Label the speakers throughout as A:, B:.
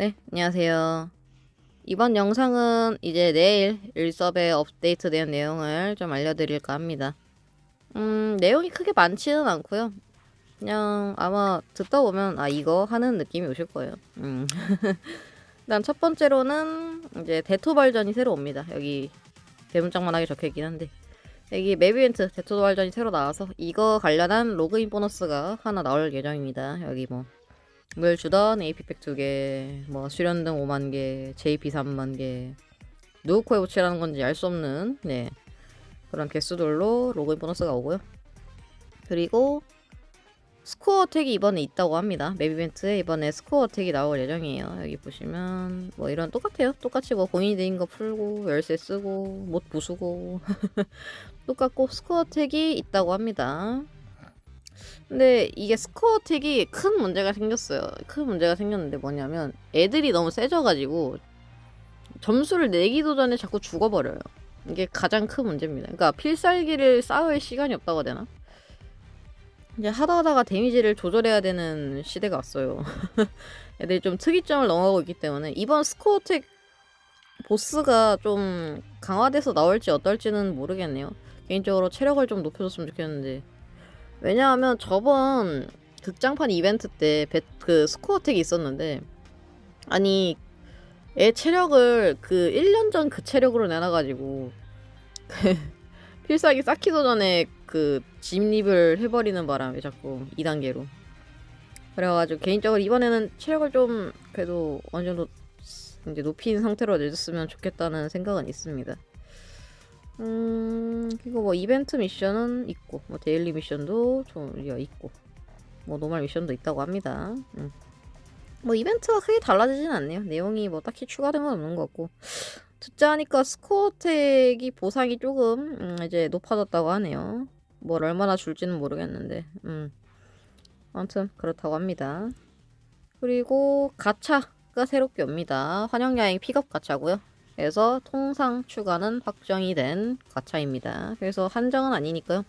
A: 네, 안녕하세요. 이번 영상은 이제 내일 일섭에 업데이트된 내용을 좀 알려드릴까 합니다. 음, 내용이 크게 많지는 않고요. 그냥 아마 듣다 보면 아 이거 하는 느낌이 오실 거예요. 음. 일단 첫 번째로는 이제 대토 발전이 새로 옵니다. 여기 대문짝만하게 적혀 있긴 한데 여기 맵 이벤트 대토 발전이 새로 나와서 이거 관련한 로그인 보너스가 하나 나올 예정입니다. 여기 뭐 물 주던 AP팩 2개, 뭐 수련등 5만 개, JP 3만 개, 누구 코에 붙이라는 건지 알 수 없는 네 그런 개수들로 로그인 보너스가 오고요. 그리고 스코어 택이 이번에 있다고 합니다. 맵 이벤트에 이번에 스코어 택이 나올 예정이에요. 여기 보시면 뭐 이런 똑같아요. 똑같이 뭐 본인이 드린 거 풀고 열쇠 쓰고 못 부수고 똑같고 스코어 택이 있다고 합니다. 근데 이게 스코어 택이 큰 문제가 생겼어요. 큰 문제가 생겼는데 뭐냐면 애들이 너무 세져가지고 점수를 내기도 전에 자꾸 죽어버려요. 이게 가장 큰 문제입니다. 그러니까 필살기를 쌓을 시간이 없다고 되나? 이제 하다 하다가 데미지를 조절해야 되는 시대가 왔어요. 애들이 좀 특이점을 넘어가고 있기 때문에 이번 스코어 택 보스가 좀 강화돼서 나올지 어떨지는 모르겠네요. 개인적으로 체력을 좀 높여줬으면 좋겠는데 왜냐하면 저번 극장판 이벤트 때 그 스코어 택이 있었는데 아니 애 체력을 그 1년 전 그 체력으로 내놔가지고 필살기 쌓기도 전에 그 진입을 해버리는 바람에 자꾸 2단계로 그래가지고 개인적으로 이번에는 체력을 좀 그래도 어느 정도 이제 높인 상태로 내줬으면 좋겠다는 생각은 있습니다. 음 그리고 뭐 이벤트 미션은 있고 뭐 데일리 미션도 좀 있고 뭐 노멀 미션도 있다고 합니다. 음. 뭐 이벤트가 크게 달라지진 않네요. 내용이 뭐 딱히 추가된 건 없는 것 같고 듣자 하니까 스코어 택이 보상이 조금 음, 이제 높아졌다고 하네요. 뭘 얼마나 줄지는 모르겠는데 음. 아무튼 그렇다고 합니다. 그리고 가차가 새롭게 옵니다. 환영여행 픽업 가차고요. 그래서 통상 추가는 확정이 된 가차입니다. 그래서 한정은 아니니까요.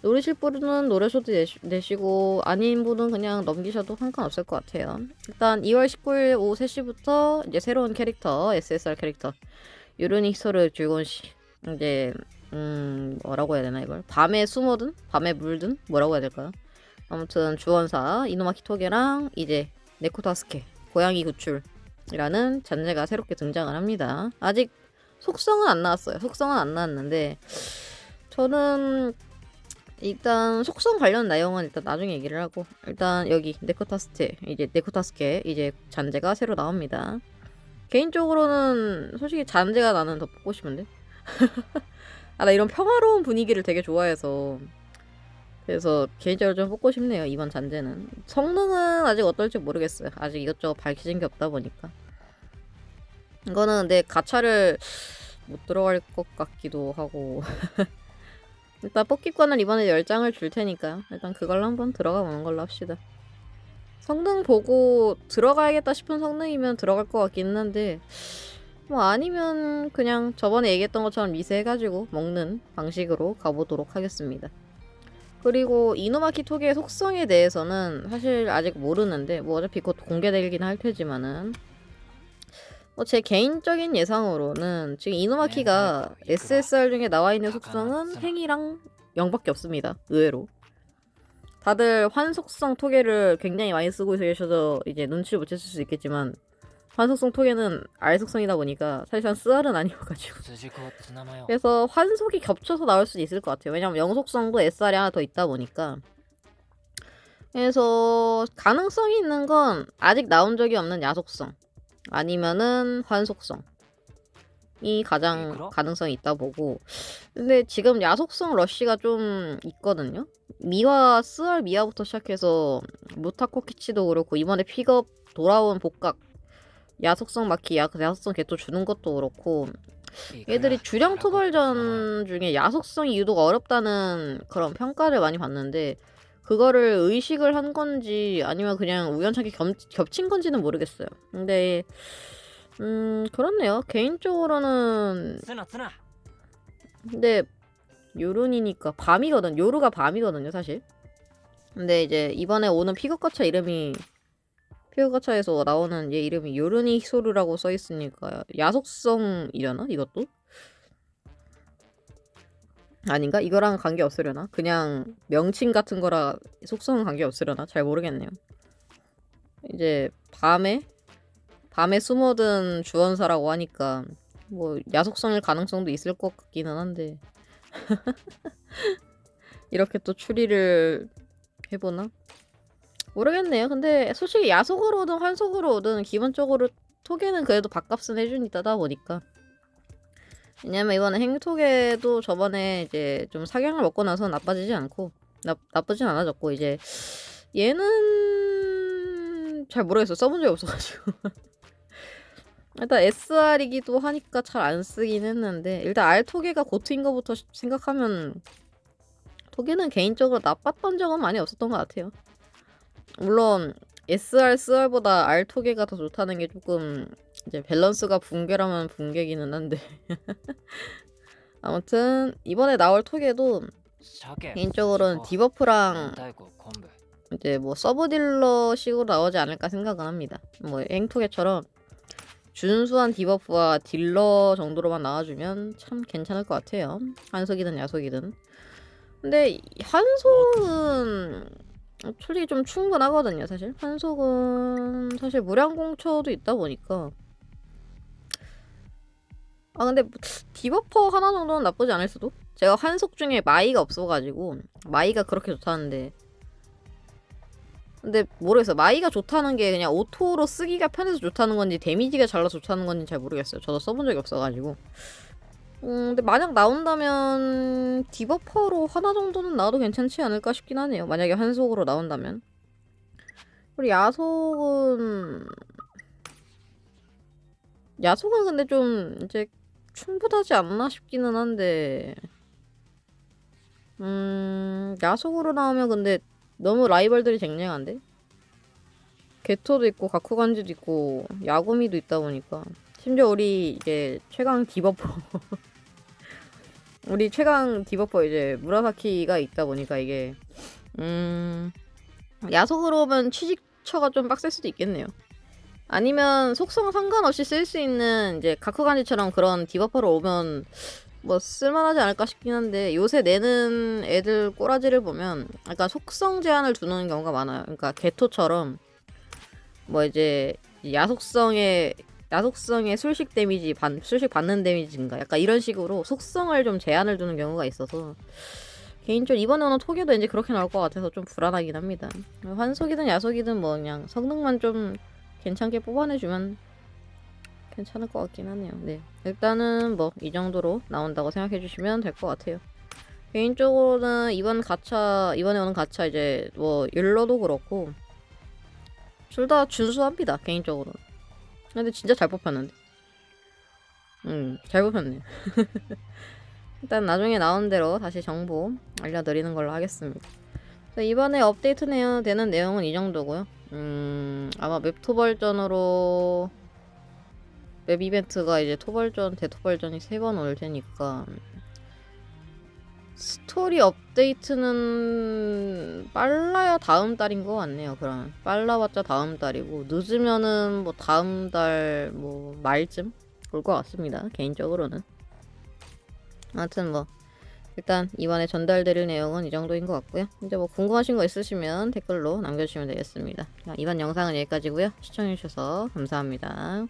A: 노리실 분은 노려셔도 내시, 고 아닌 분은 그냥 넘기셔도 상관없을 것 같아요. 일단 2월 19일 오후 3시부터 이제 새로운 캐릭터 SSR 캐릭터 유르니 소르 줄곤씨 이제 음 뭐라고 해야 되나 이걸 밤에 숨어든 밤에 물든 뭐라고 해야 될까요? 아무튼 주원사 이노마키 토게랑 이제 네코타스케 고양이 구출 이라는 잔재가 새롭게 등장을 합니다. 아직 속성은 안 나왔어요. 속성은 안 나왔는데 저는 일단 속성 관련 내용은 일단 나중에 얘기를 하고 일단 여기 네코타스테 이제 네코타스케 이제 잔재가 새로 나옵니다. 개인적으로는 솔직히 잔재가 나는 더 뽑고 싶은데 아 나 이런 평화로운 분위기를 되게 좋아해서 그래서 개인적으로 좀 뽑고 싶네요 이번 잔재는. 성능은 아직 어떨지 모르겠어요. 아직 이것저것 밝혀진 게 없다 보니까. 이거는 내 가차를 못 들어갈 것 같기도 하고. 일단 뽑기권을 이번에 10장을 줄 테니까요 일단 그걸로 한번 들어가 보는 걸로 합시다. 성능 보고 들어가야겠다 싶은 성능이면 들어갈 것 같기는 한데 뭐 아니면 그냥 저번에 얘기했던 것처럼 미세해가지고 먹는 방식으로 가보도록 하겠습니다 그리고 이노마키 토기의 속성에 대해서는 사실 아직 모르는데 뭐 어차피 곧 공개되긴 할 테지만은 뭐 제 개인적인 예상으로는 지금 이노마키가 SSR 중에 나와 있는 속성은 행이랑 0밖에 없습니다. 의외로. 다들 환속성 토개를 굉장히 많이 쓰고 계셔서 이제 눈치를 못 챘을 수 있겠지만 환속성 토개는 R 속성이다 보니까 사실상 스알은 아니어가지고. 그래서 환속이 겹쳐서 나올 수도 있을 것 같아요. 왜냐면 영속성도 SR이 하나 더 있다 보니까. 그래서 가능성이 있는 건 아직 나온 적이 없는 야속성 아니면은 환속성. 이 가장 네, 가능성이 있다 보고. 근데 지금 야속성 러쉬가 좀 있거든요. 미와 스알 미아부터 시작해서 무타코키치도 그렇고 이번에 픽업 돌아온 복각 야속성 마키 야, 야속성 개또 주는 것도 그렇고 얘들이 주량 토벌전 중에 야속성이 유독 어렵다는 그런 평가를 많이 받는데 그거를 의식을 한 건지 아니면 그냥 우연찮게 겹, 겹친 건지는 모르겠어요. 근데 음 그렇네요. 개인적으로는 근데 요룬이니까 밤이거든. 요루가 밤이거든요, 사실. 근데 이제 이번에 오는 가차 이름이 피어가차에서 나오는 얘 이름이 요르니 히소르라고 써 있으니까 야속성이려나 이것도? 아닌가? 이거랑 관계 없으려나? 그냥 명칭 같은 거라 속성은 관계 없으려나? 잘 모르겠네요. 이제 밤에 밤에 숨어든 주원사라고 하니까 뭐 야속성일 가능성도 있을 것 같기는 한데 이렇게 또 추리를 해보나? 모르겠네요. 근데 솔직히 야속으로 오든 환속으로 오든 기본적으로 토개는 그래도 밥값은 해주니까 보니까 왜냐면 이번에 행토개도 저번에 이제 좀 사경을 먹고 나서 나빠지지 않고 나, 나쁘진 않아졌고 이제 얘는 잘 모르겠어 써본 적이 없어가지고 일단 SR이기도 하니까 잘 안 쓰긴 했는데 일단 R 토개가 고트인 거부터 시- 생각하면 토개는 개인적으로 나빴던 적은 많이 없었던 것 같아요. 물론 SR, SR보다 R 토개가 더 좋다는 게 조금 이제 밸런스가 붕괴라면 붕괴기는 한데 아무튼 이번에 나올 토개도 개인적으로는 디버프랑 이제 뭐 서브 딜러식으로 나오지 않을까 생각은 합니다. 뭐 행토개처럼 준수한 디버프와 딜러 정도로만 나와주면 참 괜찮을 것 같아요. 한속이든 야속이든. 근데 한속은 솔직히 좀 충분하거든요, 사실. 한속은 사실 무량공처도 있다 보니까. 아 근데 디버퍼 하나 정도는 나쁘지 않을 수도? 제가 한속 중에 마이가 없어가지고 마이가 그렇게 좋다는데 근데 모르겠어요. 마이가 좋다는 게 그냥 오토로 쓰기가 편해서 좋다는 건지 데미지가 잘나서 좋다는 건지 잘 모르겠어요. 저도 써본 적이 없어가지고. 음, 근데 만약 나온다면 디버퍼로 하나 정도는 나와도 괜찮지 않을까 싶긴 하네요. 만약에 한속으로 나온다면. 그리고 야속은 야속은 근데 좀 이제 충분하지 않나 싶기는 한데 음 야속으로 나오면 근데 너무 라이벌들이 쟁쟁한데? 게토도 있고 가쿠간지도 있고 야구미도 있다 보니까 심지어 우리 이제 최강 디버퍼 우리 최강 디버퍼 이제 무라사키가 있다 보니까 이게 음 야속으로 오면 취직처가 좀 빡셀 수도 있겠네요. 아니면 속성 상관없이 쓸 수 있는 이제 가쿠간지처럼 그런 디버퍼로 오면 뭐 쓸만하지 않을까 싶긴 한데 요새 내는 애들 꼬라지를 보면 약간 속성 제한을 두는 경우가 많아요. 그러니까 개토처럼 뭐 이제 야속성의 야속성의 술식 데미지 반 술식 받는 데미지 인가 약간 이런 식으로 속성을 좀 제한을 두는 경우가 있어서 개인적으로 이번에 오는 토기도 이제 그렇게 나올 것 같아서 좀 불안하긴 합니다. 환속이든 야속이든 뭐 그냥 성능만 좀 괜찮게 뽑아내주면 괜찮을 것 같긴 하네요. 네. 일단은 뭐 이 정도로 나온다고 생각해 주시면 될 것 같아요. 개인적으로는 이번 가차 이번에 오는 가차 이제 뭐 율러도 그렇고 둘 다 준수합니다. 개인적으로는. 근데 진짜 잘 뽑혔는데. 음, 잘 뽑혔네. 일단 나중에 나온 대로 다시 정보 알려드리는 걸로 하겠습니다. 이번에 업데이트 내용, 되는 내용은 이 정도고요. 음, 아마 맵토 버전으로 맵 이벤트가 이제 토벌전, 대토벌전이 세 번 올 테니까 스토리 업데이트는 빨라야 다음 달인 것 같네요. 그럼 빨라봤자 다음 달이고 늦으면은 뭐 다음 달 뭐 말쯤 올 것 같습니다. 개인적으로는. 아무튼 뭐 일단 이번에 전달드릴 내용은 이 정도인 것 같고요. 이제 뭐 궁금하신 거 있으시면 댓글로 남겨주시면 되겠습니다. 자, 이번 영상은 여기까지고요. 시청해주셔서 감사합니다.